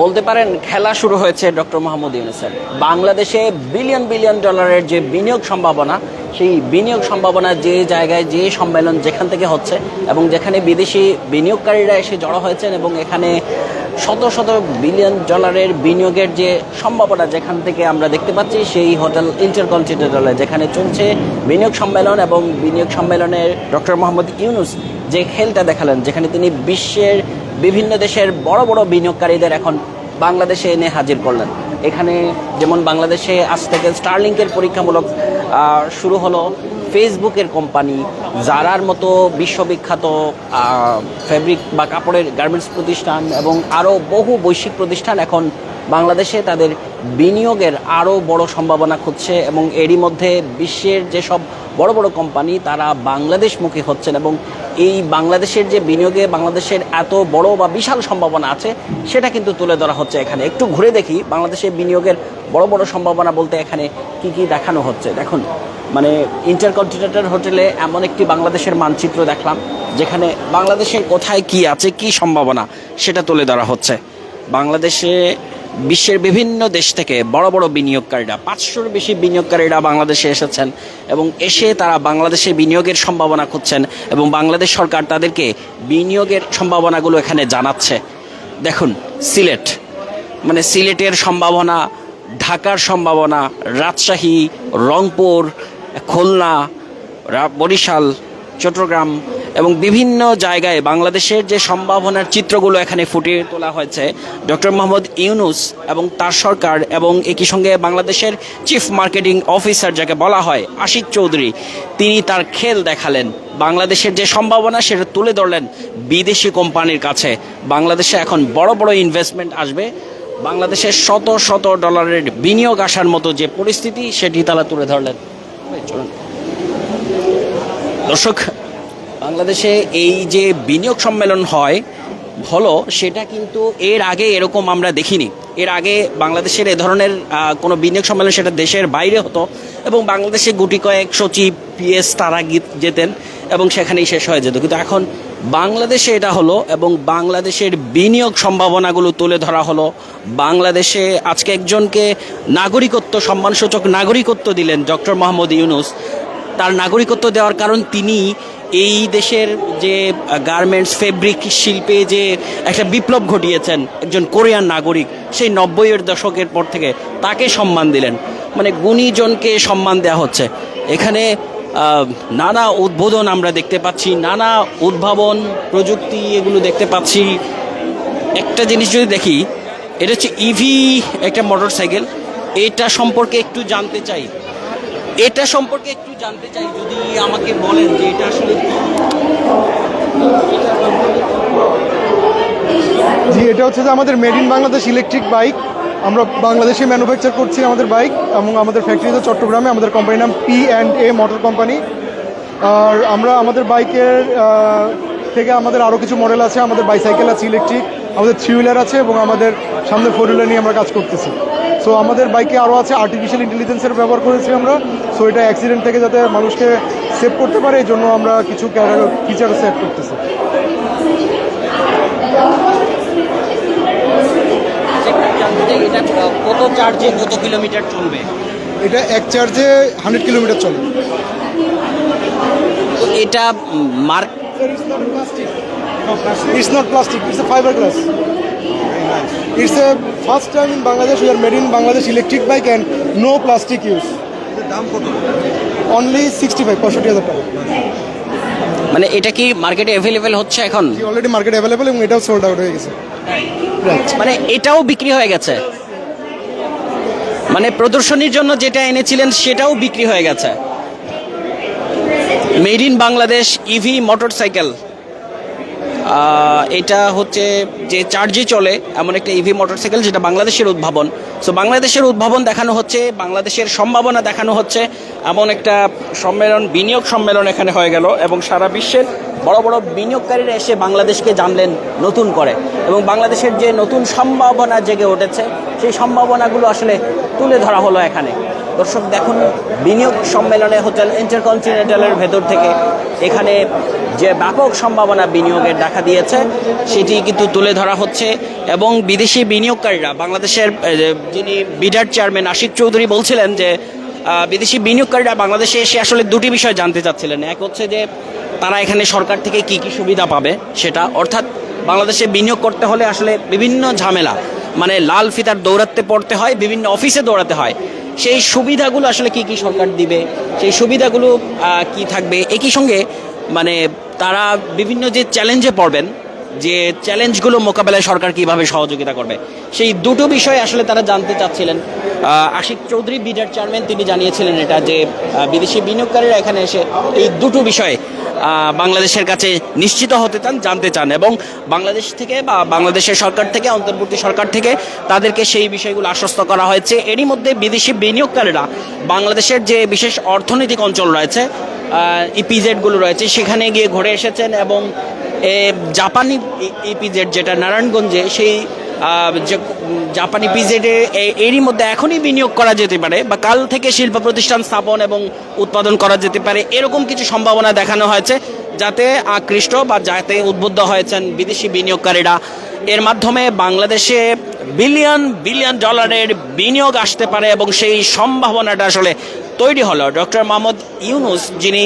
বলতে পারেন খেলা শুরু হয়েছে ডক্টর মোহাম্মদ ইউনুসের। বাংলাদেশে বিলিয়ন বিলিয়ন ডলারের যে বিনিয়োগ সম্ভাবনা, সেই বিনিয়োগ সম্ভাবনা যে জায়গায় যে সম্মেলন যেখান থেকে হচ্ছে এবং যেখানে বিদেশি বিনিয়োগকারীরা এসে জড়ো হয়েছেন এবং এখানে শত শত বিলিয়ন ডলারের বিনিয়োগের যে সম্ভাবনা যেখান থেকে আমরা দেখতে পাচ্ছি, সেই হোটেল ইন্টারকন্টিনেন্টালে যেখানে চলছে বিনিয়োগ সম্মেলন এবং বিনিয়োগ সম্মেলনের ডক্টর মোহাম্মদ ইউনুস যে খেলটা দেখালেন, যেখানে তিনি বিশ্বের বিভিন্ন দেশের বড় বড় বিনিয়োগকারীদের এখন বাংলাদেশে এনে হাজির করলেন। এখানে যেমন বাংলাদেশে আজ থেকে স্টারলিংকের পরীক্ষামূলক শুরু হলো ফেসবুকের কোম্পানি জারার মতো বিশ্ববিখ্যাত ফেব্রিক বা কাপড়ের গার্মেন্টস প্রতিষ্ঠান এবং আরও বহু বৈশ্বিক প্রতিষ্ঠান এখন বাংলাদেশে তাদের বিনিয়োগের আরও বড় সম্ভাবনা খুঁজছে এবং এরই মধ্যে বিশ্বের যেসব বড় বড় কোম্পানি তারা বাংলাদেশমুখী হচ্ছেন এবং এই বাংলাদেশের যে বিনিয়োগে বাংলাদেশের এত বড় বা বিশাল সম্ভাবনা আছে, সেটা কিন্তু তুলে ধরা হচ্ছে এখানে। একটু ঘুরে দেখি বাংলাদেশের বিনিয়োগের বড় বড় সম্ভাবনা বলতে এখানে কি কি দেখানো হচ্ছে। দেখুন মানে ইন্টারকন্টিনেন্টাল হোটেলে এমন একটি বাংলাদেশের মানচিত্র দেখলাম, যেখানে বাংলাদেশের কোথায় কি আছে, কি সম্ভাবনা, সেটা তুলে ধরা হচ্ছে। বাংলাদেশে বিশ্বের বিভিন্ন দেশ থেকে বড় বড় বিনিয়োগকারীরা, পাঁচশোর বেশি বিনিয়োগকারীরা বাংলাদেশে এসেছেন এবং এসে তারা বাংলাদেশে বিনিয়োগের সম্ভাবনা খুঁজছেন এবং বাংলাদেশ সরকার তাদেরকে বিনিয়োগের সম্ভাবনাগুলো এখানে জানাচ্ছে। দেখুন, সিলেট মানে সিলেটের সম্ভাবনা, ঢাকার সম্ভাবনা, রাজশাহী, রংপুর, খুলনা বরিশাল, চট্টগ্রাম এবং বিভিন্ন জায়গায় বাংলাদেশের যে সম্ভাবনার চিত্রগুলো এখানে ফুটিয়ে তোলা হয়েছে, ডক্টর মোহাম্মদ ইউনুস এবং তার সরকার এবং একই সঙ্গে বাংলাদেশের চিফ মার্কেটিং অফিসার যাকে বলা হয় আশিক চৌধুরী, তিনি তার খেল দেখালেন। বাংলাদেশের যে সম্ভাবনা সেটা তুলে ধরলেন বিদেশি কোম্পানির কাছে। বাংলাদেশে এখন বড় বড় ইনভেস্টমেন্ট আসবে। বাংলাদেশের শত শত ডলারের বিনিয়োগ আসার মতো যে পরিস্থিতি, সেটি তারা তুলে ধরলেন। দর্শক বাংলাদেশে এই যে বিনিয়োগ সম্মেলন হয়, হলো সেটা কিন্তু এর আগে এরকম আমরা দেখিনি। এর আগে বাংলাদেশের এ ধরনের কোনো বিনিয়োগ সম্মেলন সেটা দেশের বাইরে হতো এবং বাংলাদেশে গুটি কয়েক সচিব, পিএস, তারা গীত যেতেন এবং সেখানেই শেষ হয়ে যেত। কিন্তু এখন বাংলাদেশে এটা হলো এবং বাংলাদেশের বিনিয়োগ সম্ভাবনাগুলো তুলে ধরা হলো। বাংলাদেশে আজকে একজনকে নাগরিকত্ব সম্মানসূচক নাগরিকত্ব দিলেন ডক্টর মোহাম্মদ ইউনুস। তার নাগরিকত্ব দেওয়ার কারণ তিনি এই দেশের যে গার্মেন্টস ফেব্রিক শিল্পে যে একটা বিপ্লব ঘটিয়েছেন একজন কোরিয়ান নাগরিক, সেই নব্বইয়ের দশকের পর থেকে তাকে সম্মান দিলেন। মানে গুণীজনকে সম্মান দেওয়া হচ্ছে। এখানে নানা উদ্বোধন আমরা দেখতে পাচ্ছি, নানা উদ্ভাবন প্রযুক্তি এগুলো দেখতে পাচ্ছি। একটা জিনিস যদি দেখি, এটা হচ্ছে ইভি একটা মোটর সাইকেল এটা সম্পর্কে একটু জানতে চাই। এটা সম্পর্কে একটু জানতে চাই, যদি আমাকে বলেন যে এটা আসলে জি, এটা হচ্ছে যে আমাদের made in Bangladesh electric bike আমরা বাংলাদেশে ম্যানুফ্যাকচার করছি আমাদের বাইক এবং আমাদের ফ্যাক্টরি তো চট্টগ্রামে, আমাদের কোম্পানির নাম P and A motor company আর আমরা আমাদের বাইকের থেকে আমাদের আরও কিছু মডেল আছে, আমাদের বাইসাইকেল আছে ইলেকট্রিক আমাদের থ্রি হুইলার আছে এবং আমাদের সামনে ফোর হুইলার নিয়ে আমরা কাজ করতেছি। সো আমাদের বাইকে আরও আছে আর্টিফিশিয়াল ইন্টেলিজেন্সের ব্যবহার করেছি আমরা সো এটা অ্যাক্সিডেন্ট থেকে যাতে মানুষকে সেভ করতে পারে এই জন্য আমরা কিছু ফিচার সেভ করতেছি কত চার্জে কত কিলোমিটার চলবে এটা এক চার্জে হান্ড্রেড কিলোমিটার চলে এটা mark It's not plastic. It's not plastic. It's a first time a first time in Bangladesh. We are made in Bangladesh electric bike and no plastic use. দাম কত? Only 65, পঁয়ষট্টি হাজার টাকা। মানে এটা কি মার্কেটে অ্যাভেলেবেল হচ্ছে এখন? অলরেডি মার্কেট অ্যাভেলেবেল এবং এটাও সোল্ড আউট হয়ে গেছে। মানে এটাও বিক্রি হয়ে গেছে? মানে প্রদর্শনীর জন্য যেটা এনেছিলেন সেটাও বিক্রি হয়ে গেছে? Made in Bangladesh EV motorcycle এটা হচ্ছে যে চার্জে চলে এমন একটা ইভি মোটরসাইকেল যেটা বাংলাদেশের উদ্ভাবন। সো বাংলাদেশের উদ্ভাবন দেখানো হচ্ছে, বাংলাদেশের সম্ভাবনা দেখানো হচ্ছে। এমন একটা সম্মেলন, বিনিয়োগ সম্মেলন এখানে হয়ে গেল এবং সারা বিশ্বের বড় বড় বিনিয়োগকারীরা এসে বাংলাদেশকে জানলেন নতুন করে। এবং বাংলাদেশের যে নতুন সম্ভাবনা জেগে উঠেছে, সেই সম্ভাবনাগুলো আসলে তুলে ধরা হলো এখানে। দর্শক, দেখুন, বিনিয়োগ সম্মেলনে হোটেল ইন্টারকন্টিনেন্টালের ভেতর থেকে এখানে যে ব্যাপক সম্ভাবনা বিনিয়োগের দেখা দিয়েছে, সেটি কিন্তু তুলে ধরা হচ্ছে। এবং বিদেশি বিনিয়োগকারীরা, বাংলাদেশের যিনি বিডার চেয়ারম্যান আশিক চৌধুরী বলছিলেন যে বিদেশি বিনিয়োগকারীরা বাংলাদেশে এসে আসলে দুটি বিষয় জানতে চাচ্ছিলেন। এক হচ্ছে যে তারা এখানে সরকার থেকে কি কি সুবিধা পাবে সেটা, অর্থাৎ বাংলাদেশে বিনিয়োগ করতে হলে আসলে বিভিন্ন ঝামেলা মানে লাল ফিতার দৌড়াতে পড়তে হয়, বিভিন্ন অফিসে দৌড়াতে হয়। সেই সুবিধাগুলো আসলে কি কি সরকার দিবে, সেই সুবিধাগুলো কি থাকবে, একই সঙ্গে মানে তারা বিভিন্ন যে চ্যালেঞ্জে পড়বেন, যে চ্যালেঞ্জগুলো মোকাবেলায় সরকার কীভাবে সহযোগিতা করবে, সেই দুটো বিষয় আসলে তারা জানতে চাচ্ছিলেন। আশিক চৌধুরী বিডার চেয়ারম্যান, তিনি জানিয়েছিলেন এটা যে বিদেশি বিনিয়োগকারীরা এখানে এসে এই দুটো বিষয়ে বাংলাদেশের কাছে নিশ্চিত হতে চান, জানতে চান এবং বাংলাদেশ থেকে বা বাংলাদেশের সরকার থেকে, অন্তর্বর্তী সরকার থেকে তাদেরকে সেই বিষয়গুলো আশ্বস্ত করা হয়েছে। এরই মধ্যে বিদেশি বিনিয়োগকারীরা বাংলাদেশের যে বিশেষ অর্থনৈতিক অঞ্চল রয়েছে ইপিজেডগুলো রয়েছে, সেখানে গিয়ে ঘুরে এসেছেন এবং জাপানি ইপিজেড যেটা নারায়ণগঞ্জে, সেই যে জাপানি পিজেডে এরই মধ্যে এখনই বিনিয়োগ করা যেতে পারে বা কাল থেকে শিল্প প্রতিষ্ঠান স্থাপন এবং উৎপাদন করা যেতে পারে, এরকম কিছু সম্ভাবনা দেখানো হয়েছে যাতে আকৃষ্ট বা যাতে উদ্বুদ্ধ হয়েছেন বিদেশি বিনিয়োগকারীরা। এর মাধ্যমে বাংলাদেশে বিলিয়ন বিলিয়ন ডলারের বিনিয়োগ আসতে পারে এবং সেই সম্ভাবনাটা আসলে তৈরি হলো। ডক্টর মোহাম্মদ ইউনুস যিনি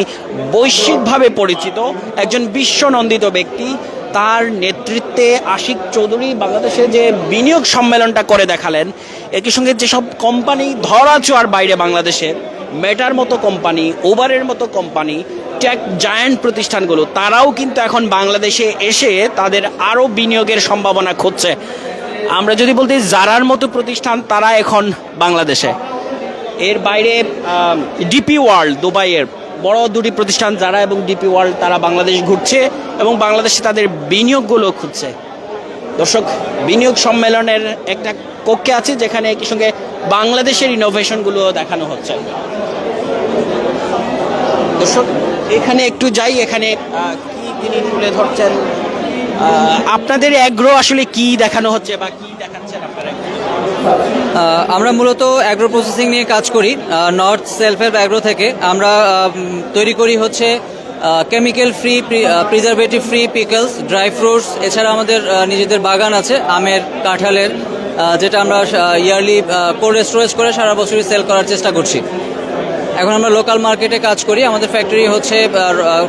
বৈশ্বিকভাবে পরিচিত একজন বিশ্বনন্দিত ব্যক্তি তার নেতৃত্বে আশিক চৌধুরী বাংলাদেশে যে বিনিয়োগ সম্মেলনটা করে দেখালেন, একই সঙ্গে যেসব কোম্পানি ধরা ছোঁয়ার বাইরে বাংলাদেশের মেটার মতো কোম্পানি ওভারের মতো কোম্পানি টেক জায়ান্ট প্রতিষ্ঠানগুলো, তারাও কিন্তু এখন বাংলাদেশে এসে তাদের আরও বিনিয়োগের সম্ভাবনা খুঁজছে। আমরা যদি বলতে জারার মতো প্রতিষ্ঠান, তারা এখন বাংলাদেশে। এর বাইরে ডিপি ওয়ার্ল্ড দুবাইয়ের বড় দুটি প্রতিষ্ঠান, যারা এবং ডিপি ওয়ার্ল্ড, তারা বাংলাদেশ ঘুরছে এবং বাংলাদেশে তাদের বিনিয়োগগুলো খুঁজছে। দর্শক, বিনিয়োগ সম্মেলনের একটা কক্ষে আছে, যেখানে একই সঙ্গে বাংলাদেশের ইনোভেশনগুলো দেখানো হচ্ছে। দর্শক, এখানে একটু যাই, এখানে কি তিনি তুলে ধরছেন? আপনাদের অ্যাগ্রো আসলে কি দেখানো হচ্ছে বা কি দেখাচ্ছেন আপনারা আমরা মূলত অ্যাগ্রো প্রসেসিং নিয়ে কাজ করি নর্থ সেলফ হেল্প অ্যাগ্রো থেকে। আমরা তৈরি করি হচ্ছে chemical free preservative free pickles dry fruits এছাড়া আমাদের নিজেদের বাগান আছে, আমের, কাঁঠালের যেটা আমরা ইয়ারলি কোল্ড স্টোরেজ করে সারা বছরই সেল করার চেষ্টা করছি। এখন আমরা লোকাল মার্কেটে কাজ করি, আমাদের ফ্যাক্টরি হচ্ছে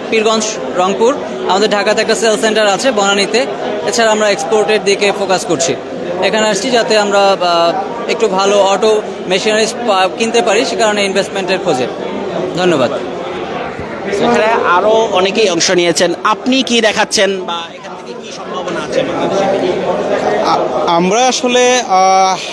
পীরগঞ্জ, রংপুর, আমাদের ঢাকাতে একটা সেল সেন্টার আছে, বনানীতে, এছাড়া আমরা এক্সপোর্টের দিকে ফোকাস করছি। এখানে আসছি যাতে আমরা একটু ভালো অটো মেশিনারিজ কিনতে পারি সে কারণে ইনভেস্টমেন্টের খোঁজে। ধন্যবাদ। এখানে আরও অনেকেই অংশ নিয়েছেন। আপনি কি দেখাচ্ছেন বা এখান থেকে কি সম্ভাবনা আছে আমরা আসলে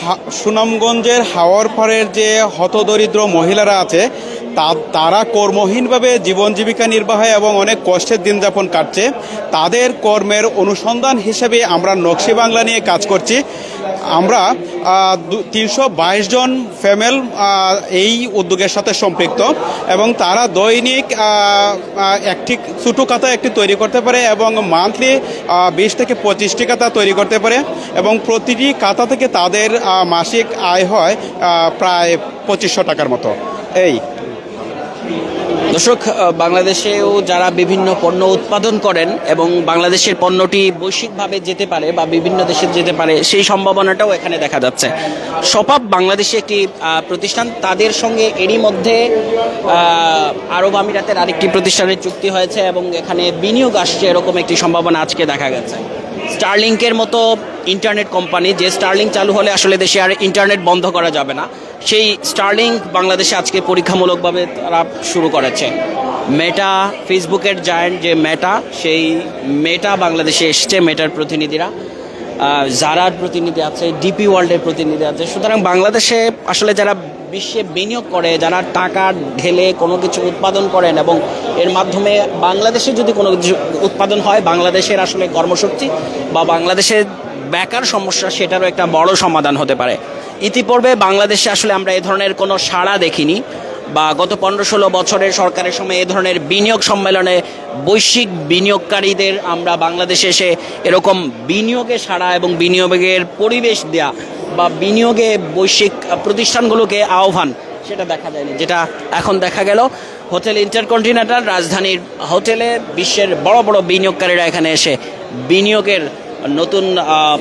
হা- সুনামগঞ্জের হাওয়ার পাড়ের যে হতদরিদ্র মহিলারা আছে তা- তারা কর্মহীনভাবে জীবন জীবিকা নির্বাহে এবং অনেক কষ্টের দিন যাপন কাটছে। তাদের কর্মের অনুসন্ধান হিসেবে আমরা নকশি বাংলা নিয়ে কাজ করছি। আমরা তিনশো বাইশ জন ফ্যামেল এই উদ্যোগের সাথে সম্পৃক্ত এবং তারা দৈনিক একটি ছোটো খাতা একটি তৈরি করতে পারে এবং মান্থলি বিশ থেকে পঁচিশটি খাতা তৈরি করতে পারে এবং প্রতিটি খাতা থেকে তাদের মাসিক আয় হয় প্রায় পঁচিশশো টাকার মতো। এই। দর্শক বাংলাদেশেও যারা বিভিন্ন পণ্য উৎপাদন করেন এবং বাংলাদেশের পণ্যটি বৈশ্বিকভাবে যেতে পারে বা বিভিন্ন দেশে যেতে পারে, সেই সম্ভাবনাটাও এখানে দেখা যাচ্ছে। সপাপ বাংলাদেশে একটি প্রতিষ্ঠান, তাদের সঙ্গে এরই মধ্যে আরব আমিরাতের আরেকটি প্রতিষ্ঠানের চুক্তি হয়েছে এবং এখানে বিনিয়োগ আসছে এরকম একটি সম্ভাবনা আজকে দেখা গেছে। স্টারলিংকের মতো ইন্টারনেট কোম্পানি যে স্টারলিং চালু হলে আসলে দেশে আর ইন্টারনেট বন্ধ করা যাবে না। সেই স্টারলিং বাংলাদেশে আজকে পরীক্ষামূলকভাবে তারা শুরু করেছে। মেটা ফেসবুকের জায়ান্ট যে মেটা সেই মেটা বাংলাদেশে এসছে মেটার প্রতিনিধিরা। জারার প্রতিনিধি আছে ডিপি ওয়ার্ল্ডের প্রতিনিধি আছে। সুতরাং বাংলাদেশে আসলে যারা বিশ্বে বিনিয়োগ করে, যারা টাকা ঢেলে কোনো কিছু উৎপাদন করেন এবং এর মাধ্যমে বাংলাদেশে যদি কোনো কিছু উৎপাদন হয়, বাংলাদেশের আসলে কর্মশক্তি বা বাংলাদেশের বেকার সমস্যা সেটারও একটা বড় সমাধান হতে পারে। ইতিপূর্বে বাংলাদেশে আসলে আমরা এ ধরনের কোনো সাড়া দেখিনি বা গত পনেরো ষোলো বছরের সরকারের সময় এ ধরনের বিনিয়োগ সম্মেলনে বৈশ্বিক বিনিয়োগকারীদের আমরা বাংলাদেশে এসে এরকম বিনিয়োগে সাড়া এবং বিনিয়োগের পরিবেশ দেয়া বা বিনিয়োগে বৈশ্বিক প্রতিষ্ঠানগুলোকে আহ্বান সেটা দেখা যায়নি, যেটা এখন দেখা গেল। হোটেল ইন্টারকন্টিনেন্টাল রাজধানীর হোটেলে বিশ্বের বড় বড় বিনিয়োগকারীরা এখানে এসে বিনিয়োগের নতুন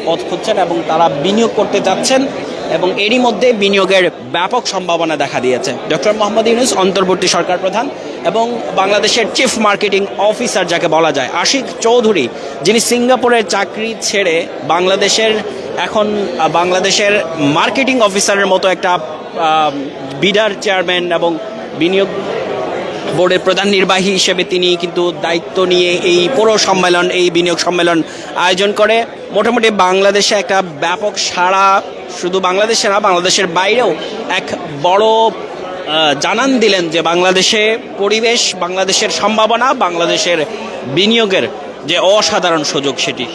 পথ খুঁজছেন এবং তারা বিনিয়োগ করতে যাচ্ছেন এবং এরই মধ্যে বিনিয়োগের ব্যাপক সম্ভাবনা দেখা দিয়েছে। ডক্টর মোহাম্মদ ইউনুস, অন্তর্বর্তী সরকার প্রধান এবং বাংলাদেশের চিফ মার্কেটিং অফিসার যাকে বলা যায়, আশিক চৌধুরী, যিনি সিঙ্গাপুরের চাকরি ছেড়ে বাংলাদেশের এখন বাংলাদেশের মার্কেটিং অফিসারের মতো একটা বিডার চেয়ারম্যান এবং বিনিয়োগ বোর্ডের প্রধান নির্বাহী হিসেবে তিনি কিন্তু দায়িত্ব নিয়ে এই পৌর সম্মেলন, এই বিনিয়োগ সম্মেলন আয়োজন করে। মোটামুটি বাংলাদেশে একটা ব্যাপক সাড়া, শুধু বাংলাদেশে না, বাংলাদেশের বাইরেও এক বড় জানান দিলেন যে বাংলাদেশে পরিবেশ, বাংলাদেশের সম্ভাবনা, বাংলাদেশের বিনিয়োগের যে অসাধারণ সুযোগ সেটি।